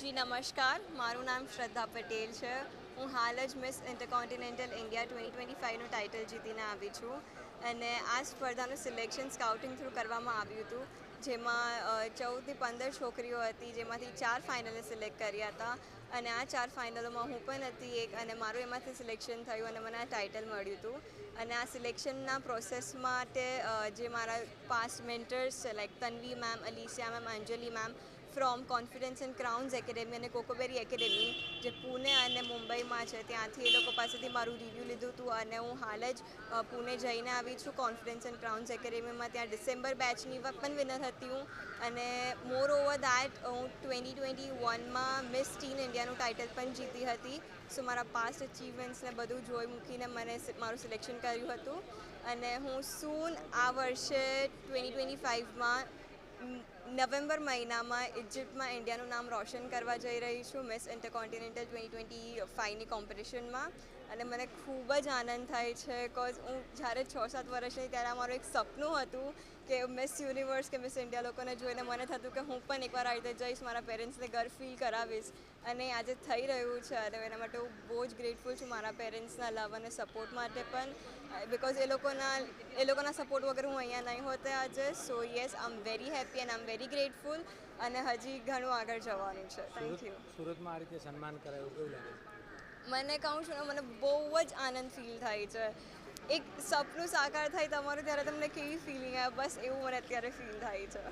જી, નમસ્કાર. મારું નામ શ્રદ્ધા પટેલ છે. હું હાલ જ Miss Intercontinental India twenty twenty ફાઇવનું title જીતીને આવી છું. અને આ સ્પર્ધાનું સિલેક્શન સ્કાઉટિંગ થ્રુ કરવામાં આવ્યું હતું, જેમાં ચૌદથી પંદર છોકરીઓ હતી, જેમાંથી ચાર ફાઇનલે સિલેક્ટ કર્યા હતા. અને આ ચાર ફાઇનલોમાં હું પણ હતી એક, અને મારું એમાંથી સિલેક્શન થયું અને મને આ ટાઇટલ મળ્યું હતું. અને આ સિલેક્શનના પ્રોસેસ માટે જે મારા પાસ્ટ મેન્ટર્સ છે like Tanvi ma'am Alicia ma'am Anjali ma'am from confidence and crowns academy અને કોકોબેરી એકેડેમી જે પુણે અને મુંબઈમાં છે, ત્યાંથી એ લોકો પાસેથી મારું રિવ્યૂ લીધું હતું અને હું હાલ જ પુણે જઈને આવી છું કોન્ફિડન્સ એન્ડ ક્રાઉન્સ એકેડેમીમાં. ત્યાં ડિસેમ્બર બેચની પણ વિનર હતી હું અને મોર ઓવર દેટ હું ટ્વેન્ટી ટ્વેન્ટી વનમાં મિસ ટીન ઇન્ડિયાનું ટાઇટલ પણ જીતી હતી. સો મારા પાસ્ટ અચીવમેન્ટ્સને બધું જોઈ મૂકીને મને મારું સિલેક્શન કર્યું હતું. અને હું સૂન આ વર્ષે ટ્વેન્ટી ટ્વેન્ટી ફાઇવમાં નવેમ્બર મહિનામાં ઇજિપ્તમાં ઇન્ડિયાનું નામ રોશન કરવા જઈ રહી છું મિસ ઇન્ટરકોન્ટિનેન્ટલ ટ્વેન્ટી ટ્વેન્ટી ફાઇવની કોમ્પિટિશનમાં. અને મને ખૂબ જ આનંદ થાય છે કોઝ હું જ્યારે છ સાત વર્ષની ત્યારે આ મારું એક સપનું હતું કે મિસ યુનિવર્સ કે મિસ ઇન્ડિયા લોકોને જોઈને મને થતું કે હું પણ એકવાર આ રીતે જઈશ, મારા પેરેન્ટ્સને ઘર ફીલ કરાવીશ. અને આજે થઈ રહ્યું છે અને એના માટે હું બહુ જ ગ્રેટફુલ છું મારા પેરેન્ટ્સના લવ અને સપોર્ટ માટે પણ. બિકોઝ એ લોકોના એ લોકોના સપોર્ટ વગર હું અહીંયા નહીં હોતે આજે. So yes I am very happy and I am very grateful અને હજી ઘણું આગળ જવાનું છે. થેન્ક યુ સુરતમાં આ રીતે સન્માન કરાયું કેવું લાગે? મને કહું છું મને બહુ જ આનંદ ફીલ થાય છે. એક સપનું સાકાર થાય તમારું ત્યારે તમને કેવી ફિલિંગ આવે? બસ એવું મને અત્યારે ફીલ થાય છે.